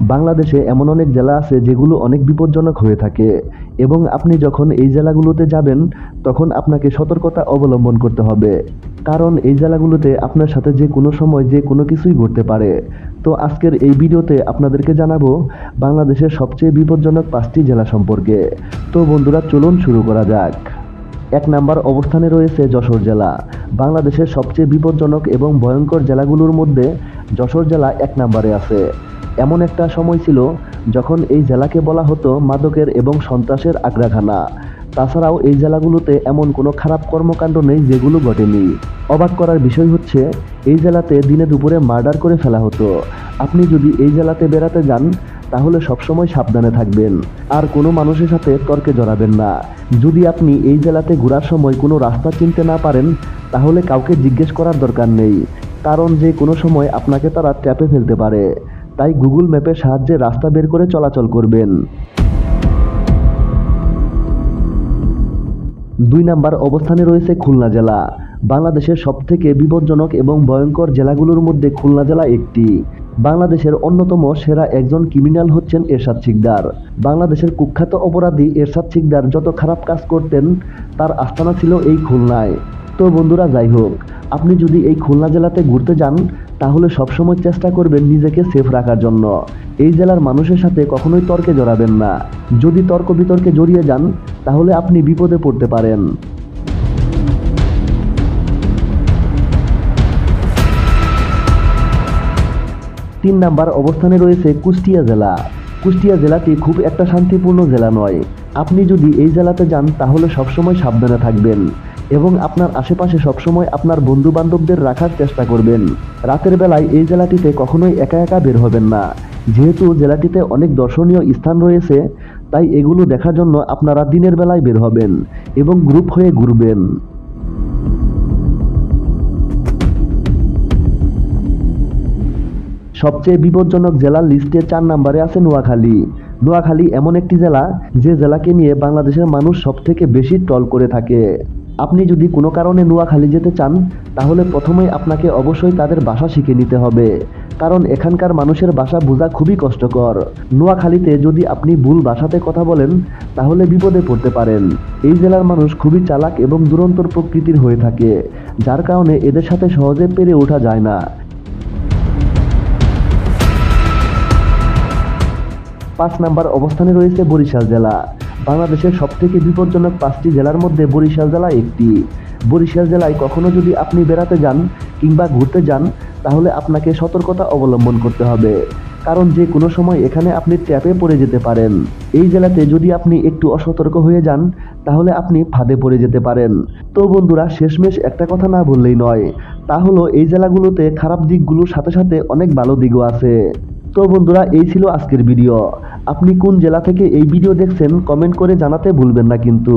বাংলাদেশে এমন অনেক জেলা আছে যেগুলো অনেক বিপজ্জনক হয়ে থাকে এবং আপনি যখন এই জেলাগুলোতে যাবেন, তখন আপনাকে সতর্কতা অবলম্বন করতে হবে। কারণ এই জেলাগুলোতে আপনার সাথে যে কোনো সময় যে কোনো কিছুই ঘটতে পারে। তো আজকের এই ভিডিওতে আপনাদেরকে জানাব বাংলাদেশের সবচেয়ে বিপজ্জনক পাঁচটি জেলা সম্পর্কে। তো বন্ধুরা, চলুন শুরু করা যাক। এক নাম্বার অবস্থানে রয়েছে যশোর জেলা। বাংলাদেশের সবচেয়ে বিপজ্জনক এবং ভয়ঙ্কর জেলাগুলোর মধ্যে যশোর জেলা এক নম্বরে আছে। এমন একটা সময় ছিল যখন এই জেলাকে বলা হতো মাদকের এবং সন্ত্রাসের আগ্রাখানা। তাছাড়াও এই জেলাগুলোতে এমন কোনো খারাপ কর্মকাণ্ড নেই যেগুলো ঘটেনি। অবাক করার বিষয় হচ্ছে, এই জেলাতে দিনে দুপুরে মার্ডার করে ফেলা হতো। আপনি যদি এই জেলাতে বেড়াতে যান, তাহলে সবসময় সাবধানে থাকবেন। আর কোনো মানুষের সাথে তর্কে জড়াবেন না। যদি আপনি এই জেলাতে ঘোরার সময় কোনো রাস্তা চিনতে না পারেন, তাহলে কাউকে জিজ্ঞেস করার দরকার নেই। কারণ যে কোনো সময় আপনাকে তারা ট্যাপে ফেলতে পারে। তাই গুগল ম্যাপের সাহায্যে রাস্তা বের করে চলাচল করবেন। দুই নাম্বার অবস্থানে রয়েছে খুলনা জেলা। বাংলাদেশের সবথেকে বিপজ্জনক এবং ভয়ঙ্কর জেলাগুলোর মধ্যে খুলনা জেলা একটি। বাংলাদেশের অন্যতম সেরা একজন ক্রিমিনাল হচ্ছেন এরশাদ শিকদার। বাংলাদেশের কুখ্যাত অপরাধী এরশাদ শিকদার যত খারাপ কাজ করতেন, তার আস্তানা ছিল এই খুলনায়। তো বন্ধুরা, যাই হোক, আপনি যদি এই খুলনা জেলাতে ঘুরতে যান তাহলে সবসময় চেষ্টা করবেন নিজেকে সেফ রাখার জন্য। এই জেলার মানুষের সাথে কখনোই তর্কে জড়াবেন না। যদি তর্ক বিতর্কে জড়িয়ে যান, তাহলে আপনি বিপদে পড়তে পারেন। তিন নাম্বার অবস্থানে রয়েছে কুষ্টিয়া জেলা। কুষ্টিয়া জেলাটি খুব একটা শান্তিপূর্ণ জেলা নয়। আপনি যদি এই জেলাতে যান, তাহলে সবসময় সাবধানে থাকবেন। এবং আপনার আশেপাশে সবসময় আপনার বন্ধু বান্ধবদের রাখার চেষ্টা করবেন। রাতের বেলায় এই জেলাটিতে কখনোই একা একা বের হবেন না। যেহেতু জেলাটিতে অনেক দর্শনীয় স্থান রয়েছে, তাই এগুলো দেখার জন্য আপনারা দিনের বেলায় বের হবেন এবং গ্রুপ হয়ে ঘুরবেন। সবচেয়ে বিপজ্জনক জেলার লিস্টে চার নম্বরে আছে নোয়াখালী। নোয়াখালী এমন একটি জেলা, যে জেলাকে নিয়ে বাংলাদেশের মানুষ সবথেকে বেশি টল করে থাকে। আপনি যদি কোনো কারণে নোয়াখালী যেতে চান, তাহলে প্রথমেই আপনাকে অবশ্যই তাদের ভাষা শিখে নিতে হবে। কারণ এখানকার মানুষের ভাষা বোঝা খুবই কষ্টকর। নোয়াখালীতে যদি আপনি ভুল ভাষাতে কথা বলেন, তাহলে বিপদে পড়তে পারেন। এই জেলার মানুষ খুবই চালাক এবং দুরন্তর প্রকৃতির হয়ে থাকে, যার কারণে এদের সাথে সহজে পেরে ওঠা যায় না। পাঁচ নাম্বার অবস্থানে রয়েছে বরিশাল জেলা। বাংলাদেশের সবথেকে বিপজ্জনক পাঁচটি জেলার মধ্যে বরিশাল জেলা একটি। বরিশাল জেলায় কখনো যদি আপনি বেড়াতে যান কিংবা ঘুরতে যান, তাহলে আপনাকে সতর্কতা অবলম্বন করতে হবে। কারণ যে কোনো সময় এখানে আপনি ট্যাপে পড়ে যেতে পারেন। এই জেলাতে যদি আপনি একটু অসতর্ক হয়ে যান, তাহলে আপনি ফাঁদে পড়ে যেতে পারেন। তো বন্ধুরা, শেষমেশ একটা কথা না বললেই নয়, তা হলো এই জেলাগুলোতে খারাপ দিকগুলোর সাথে সাথে অনেক ভালো দিকও আছে। তো বন্ধুরা, এই ছিল আজকের ভিডিও। আপনি কোন জেলা থেকে এই ভিডিও দেখছেন, কমেন্ট করে জানাতে ভুলবেন না কিন্তু।